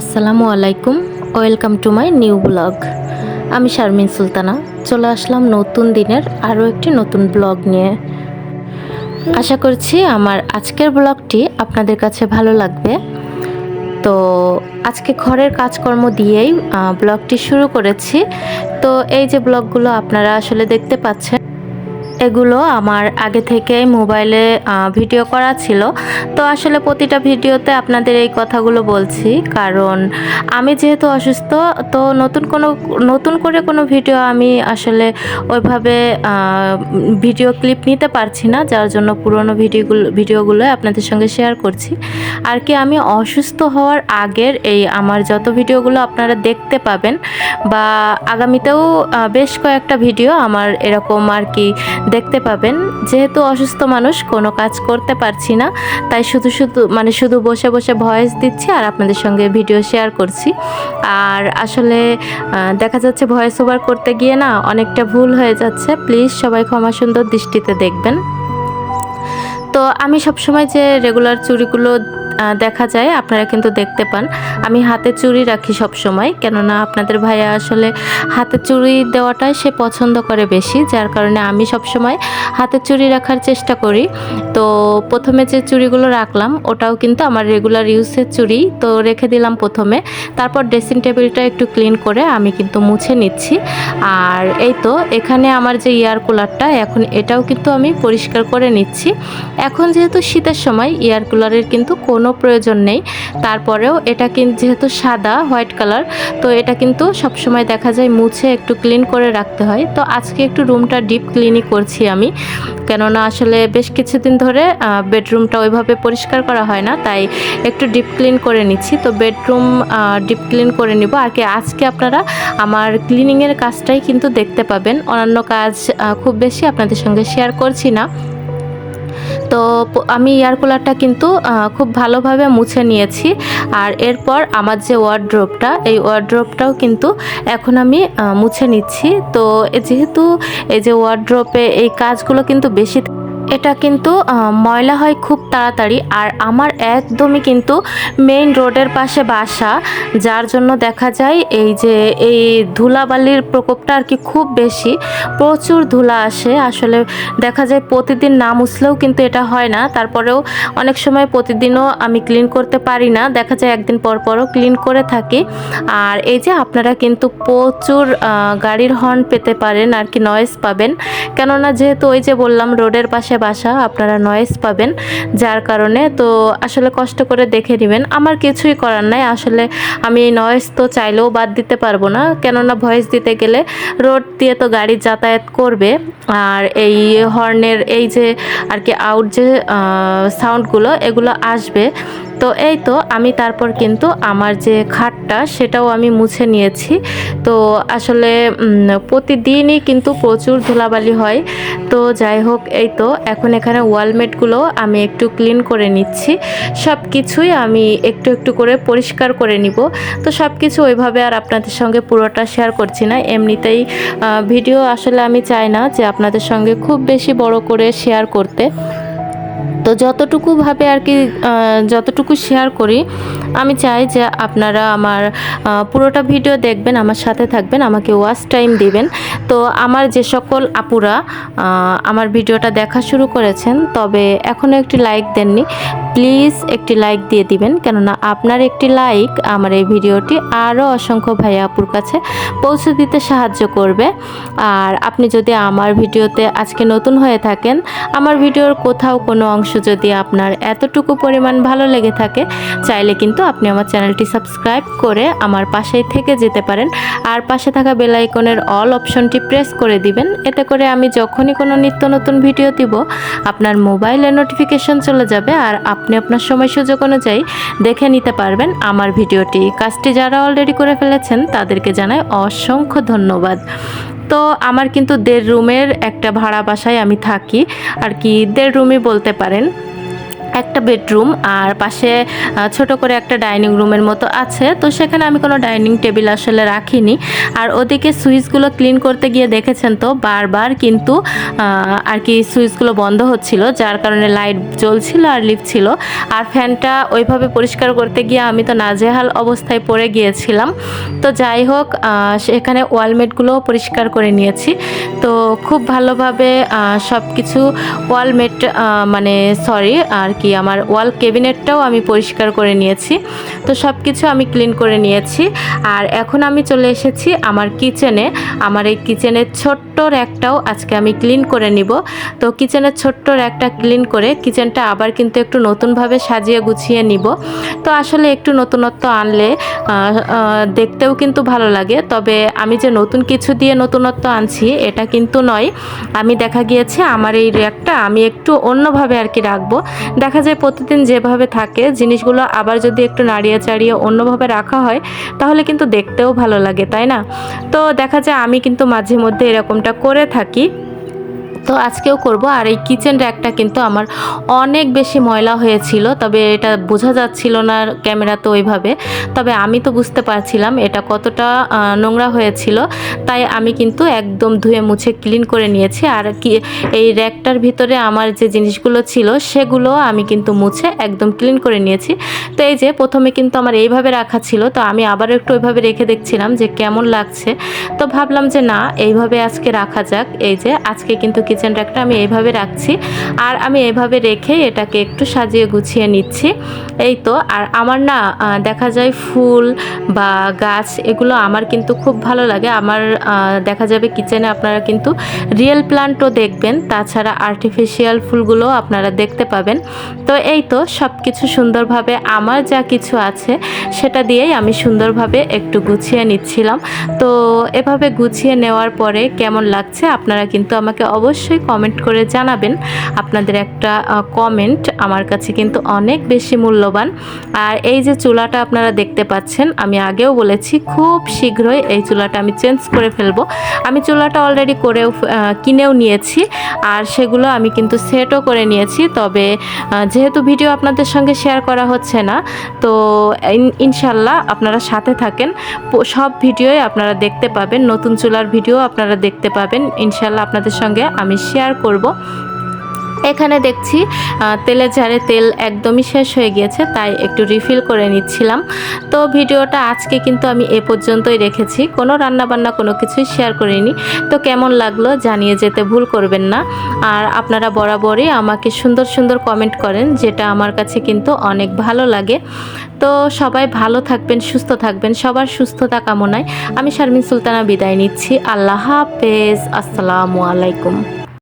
আসসালামু আলাইকুম, welcome to my new blog. আমি শারমিন সুলতানা, চলে আসলাম নতুন দিনের আরও একটি নতুন ব্লগ নিয়ে। আশা করছি আমার আজকের ব্লগটি আপনাদের কাছে ভালো লাগবে। তো আজকে ঘরের কাজকর্ম দিয়েই ব্লগটি শুরু করেছি। তো এই যে ব্লগগুলো আপনারা আসলে দেখতে পাচ্ছেন এগুলো আমার আগে থেকে মোবাইলে ভিডিও করা ছিল। তো আসলে প্রতিটা ভিডিওতে আপনাদের এই কথাগুলো বলছি। কারণ আমি যেহেতু অসুস্থ, তো নতুন কোনো, নতুন করে কোনো ভিডিও আমি আসলে ওইভাবে ভিডিও ক্লিপ নিতে পারছি না। যার জন্য পুরনো ভিডিওগুলো ভিডিওগুলো আপনাদের সঙ্গে শেয়ার করছি। আর কি আমি অসুস্থ হওয়ার আগের এই আমার যত ভিডিওগুলো আপনারা দেখতে পাবেন, বা আগামীতেও বেশ কয়েকটা ভিডিও আমার এরকম আর কি দেখতে পাবেন, যেহেতু অসুস্থ মানুষ, কোনো কাজ করতে পারছি না, তাই শুধু শুধু মানে শুধু বসে বসে ভয়েস দিচ্ছি আর আপনাদের সঙ্গে ভিডিও শেয়ার করছি। আর আসলে দেখা যাচ্ছে ভয়েস ওভার করতে গিয়ে না, অনেকটা ভুল হয়ে যাচ্ছে। প্লিজ সবাই ক্ষমা সুন্দর দৃষ্টিতে দেখবেন। তো আমি সবসময় যে রেগুলার চুড়িগুলো দেখা যায়, আপনারা কিন্তু দেখতে পান। আমি হাতে চুড়ি রাখি সব সময় কেননা আপনাদের ভাইয়া আসলে হাতে চুড়ি দেওয়াটাই সে পছন্দ করে বেশি, যার কারণে আমি সব সময় হাতে চুড়ি রাখার চেষ্টা করি। তো প্রথমে যে চুড়িগুলো রাখলাম, ওটাও কিন্তু আমার রেগুলার ইউজের চুড়ি, তো রেখে দিলাম প্রথমে। তারপর ড্রেসিং টেবিলটা একটু ক্লিন করে আমি কিন্তু মুছে নিচ্ছি। আর এই তো, এখানে আমার যে ইয়ার কুলারটা এখন এটাও কিন্তু আমি পরিষ্কার করে নিচ্ছি। এখন যেহেতু শীতের সময় এয়ার কুলারের কিন্তু কোনো প্রয়োজন নেই। তারপরেও এটা কিন্তু যেহেতু সাদা হোয়াইট কালার তো এটা কিন্তু সব সময় দেখা যায় মুছে একটু ক্লিন করে রাখতে হয়। তো আজকে একটু রুমটা ডিপ ক্লিনই করছি আমি। কেননা আসলে বেশ কিছুদিন ধরে বেডরুমটা ওইভাবে পরিষ্কার করা হয় না, তাই একটু ডিপ ক্লিন করে নিচ্ছি। তো বেডরুম ডিপ ক্লিন করে নিব। আর কি আজকে আপনারা আমার ক্লিনিংয়ের কাজটাই কিন্তু দেখতে পাবেন। অন্যান্য কাজ খুব বেশি আপনাদের সঙ্গে শেয়ার করছি না। তো আমি এয়ার কুলারটা কিন্তু খুব ভালোভাবে মুছে নিয়েছি। আর এরপর আমার যে ওয়ার্ড্রোপটা, এই ওয়ার্ড্রোপটাও কিন্তু এখন আমি মুছে নিচ্ছি। তো যেহেতু এই যে ওয়ার্ড্রোপে এই কাজগুলো কিন্তু বেশি এটা কিন্তু ময়লা হয় খুব তাড়াতাড়ি আর আমার একদমই কিন্তু মেইন রোডের পাশে বাসা, যার জন্য দেখা যায় এই যে, এই ধুলাবালির প্রকোপটা আর কি খুব বেশি। প্রচুর ধুলা আসে, আসলে দেখা যায় প্রতিদিন না মুছলেও কিন্তু এটা হয় না। তারপরেও অনেক সময় প্রতিদিনও আমি ক্লিন করতে পারি না। দেখা যায় একদিন পর পরও ক্লিন করে থাকি। আর এই যে, আপনারা কিন্তু প্রচুর গাড়ির হর্ন পেতে পারেন আর কি নয়েজ পাবেন। কেননা যেহেতু ওই যে বললাম রোডের পাশে বাসা আপনারা নয়েস পাবেন, যার কারণে তো আসলে কষ্ট করে দেখে নেবেন। আমার কিছুই করার নাই, আসলে আমি নয়েজ তো চাইলেও বাদ দিতে পারব না। কেননা ভয়েস দিতে গেলে রোড দিয়ে তো গাড়ি যাতায়াত করবে। আর এই হর্নের এই যে আর কি আউট যে সাউন্ডগুলো এগুলো আসবে। তো এই তো আমি তারপর কিন্তু আমার যে খাটটা সেটাও আমি মুছে নিয়েছি। তো আসলে প্রতিদিনই কিন্তু প্রচুর ধুলাবালি হয়। তো যাই হোক, এই তো এখন এখানে ওয়ালমেটগুলো আমি একটু ক্লিন করে নিচ্ছি। সব কিছুই আমি একটু একটু করে পরিষ্কার করে নিব। তো সব কিছু ওইভাবে আর আপনাদের সঙ্গে পুরোটা শেয়ার করছি না। এমনিতেই ভিডিও আসলে আমি চাই না যে আপনাদের সঙ্গে খুব বেশি বড় করে শেয়ার করতে। তো যতটুকুভাবে আর কি যতটুকু শেয়ার করি, আমি চাই যে আপনারা আমার পুরোটা ভিডিও দেখবেন, আমার সাথে থাকবেন, আমাকে ওয়াচ টাইম দিবেন। তো আমার যে সকল আপুরা আমার ভিডিওটা দেখা শুরু করেছেন, তবে এখনও একটি লাইক দেননি। প্লিজ একটি লাইক দিয়ে দিবেন, কেননা আপনার একটি লাইক আমার এই ভিডিওটি আরও অসংখ্য ভাইয়া আপুর কাছে পৌঁছে দিতে সাহায্য করবে। আর আপনি যদি আমার ভিডিওতে আজকে নতুন হয়ে থাকেন, আমার ভিডিওর কোথাও কোনো অংশ যদি আপনার এতটুকু পরিমাণ ভালো লেগে থাকে, চাইলে কিন্তু আপনি আমার চ্যানেলটি সাবস্ক্রাইব করে আমার পাশেই থেকে যেতে পারেন। আর পাশে থাকা বেল আইকনের অল অপশনটি প্রেস করে দিবেন, এতে করে আমি যখনই কোনো নিত্য নতুন ভিডিও দিব, আপনার মোবাইলে নোটিফিকেশন চলে যাবে আর আপনি আপনার সময় সুযোগ অনুযায়ী দেখে নিতে পারবেন আমার ভিডিওটি। কাজটি যারা অলরেডি করে ফেলেছেন, তাদেরকে জানাই অসংখ্য ধন্যবাদ। তো আমার কিন্তু দেড় রুমের একটা ভাড়া বাসায় আমি থাকি। আর কি, দেড় রুমই বলতে পারেন। একটা বেডরুম আর পাশে ছোট করে একটা ডাইনিং রুমের মতো আছে। তো সেখানে আমি কোনো ডাইনিং টেবিল আসলে রাখিনি। আর ওদিকে সুইচগুলো ক্লিন করতে গিয়ে দেখেছেন তো, বারবার কিন্তু আর কি সুইচগুলো বন্ধ হচ্ছিল, যার কারণে লাইট জ্বলছিল আর লিফট ছিল। আর ফ্যানটা ওইভাবে পরিষ্কার করতে গিয়ে আমি তো নাজেহাল অবস্থায় পড়ে গিয়েছিলাম। তো যাই হোক সেখানে ওয়ালমেটগুলোও পরিষ্কার করে নিয়েছি। তো খুব ভালোভাবে সব কিছু ওয়ালমেট মানে সরি, আর কি আমার ওয়াল ক্যাবিনেটটাও আমি পরিষ্কার করে নিয়েছি। তো সব কিছু আমি ক্লিন করে নিয়েছি। আর এখন আমি চলে এসেছি আমার কিচেনে। আমার এই কিচেনের ছোট্ট র্যাকটাও আজকে আমি ক্লিন করে নিব। তো কিচেনের ছোট্ট র্যাকটা ক্লিন করে কিচেনটা আবার কিন্তু একটু নতুনভাবে সাজিয়ে গুছিয়ে নিব। তো আসলে একটু নতুনত্ব আনলে দেখতেও কিন্তু ভালো লাগে। তবে আমি যে নতুন কিছু দিয়ে নতুনত্ব আনছি, এটা কিন্তু নয়। আমি দেখা গিয়েছে আমার এই র্যাকটা আমি একটু অন্যভাবে আর কি রাখব। দেখা যায় প্রতিদিন যেভাবে থাকে, জিনিসগুলো আবার যদি একটু নাড়িয়ে চাড়িয়ে অন্যভাবে রাখা হয়, তাহলে কিন্তু দেখতেও ভালো লাগে, তাই না? তো দেখা যায় আমি কিন্তু মাঝে মধ্যে এরকমটা করে থাকি। তো আজকেও করব। আর এই কিচেন র্যাকটা কিন্তু আমার অনেক বেশি ময়লা হয়েছিল, তবে এটা বোঝা যাচ্ছিল না ক্যামেরা তো ওইভাবে। তবে আমি তো বুঝতে পারছিলাম এটা কতটা নোংরা হয়েছিল। তাই আমি কিন্তু একদম ধুয়ে মুছে ক্লিন করে নিয়েছি। আর কি, এই র্যাকটার ভিতরে আমার যে জিনিসগুলো ছিল, সেগুলো আমি কিন্তু মুছে একদম ক্লিন করে নিয়েছি। তো এই যে প্রথমে কিন্তু আমার এইভাবে রাখা ছিল, তো আমি আবার একটু ওইভাবে রেখে দেখছিলাম যে কেমন লাগছে। তো ভাবলাম যে না, এইভাবে আজকে রাখা যাক। এই যে আজকে কিন্তু কিচেন র্যাকটা আমি এইভাবে রাখছি, আর আমি এইভাবে রেখে এটাকে একটু সাজিয়ে গুছিয়ে নিচ্ছি। এই তো, আর আমার না দেখা যায় ফুল বা গাছ, এগুলো আমার কিন্তু খুব ভালো লাগে। আমার দেখা যাবে কিচেনে আপনারা কিন্তু রিয়েল প্লান্টও দেখবেন, তাছাড়া আর্টিফিশিয়াল ফুলগুলো আপনারা দেখতে পাবেন। তো এই তো সব কিছু সুন্দরভাবে আমার যা কিছু আছে, সেটা দিয়েই আমি সুন্দরভাবে একটু গুছিয়ে নিচ্ছিলাম। তো এভাবে গুছিয়ে নেওয়ার পরে কেমন লাগছে, আপনারা কিন্তু আমাকে অবশ্যই কমেন্ট করে জানাবেন। আপনাদের একটা কমেন্ট আমার কাছে কিন্তু অনেক বেশি মূল্যবান। আর এই যে চুলাটা আপনারা দেখতে পাচ্ছেন, আমি আগেও বলেছি, খুব শীঘ্রই এই চুলাটা আমি চেঞ্জ করে ফেলব। আমি চুলাটা অলরেডি করেও কিনেও নিয়েছি, আর সেগুলো আমি কিন্তু সেটও করে নিয়েছি। তবে যেহেতু ভিডিও আপনাদের সঙ্গে শেয়ার করা হচ্ছে না, তো ইন- ইনশাল্লাহ আপনারা সাথে থাকেন। সব ভিডিওই আপনারা দেখতে পাবেন, নতুন চুলার ভিডিও আপনারা দেখতে পাবেন। ইনশাল্লাহ আপনাদের সঙ্গে আমি শেয়ার করব। এখানে দেখছি তেলের ঝাড়ে তেল একদমই শেষ হয়ে গিয়েছে, তাই একটু রিফিল করে নিচ্ছিলাম। তো ভিডিওটা আজকে কিন্তু আমি এ পর্যন্তই রেখেছি। কোনো রান্নাবান্না কোনো কিছুই শেয়ার করিনি। তো কেমন লাগল জানিয়ে যেতে ভুল করবেন না। আর আপনারা বরাবরই আমাকে সুন্দর সুন্দর কমেন্ট করেন, যেটা আমার কাছে কিন্তু অনেক ভালো লাগে। তো সবাই ভালো থাকবেন, সুস্থ থাকবেন, সবার সুস্থতা কামনায় আমি শারমিন সুলতানা বিদায় নিচ্ছি। আল্লাহ হাফেজ, আসসালামু আলাইকুম।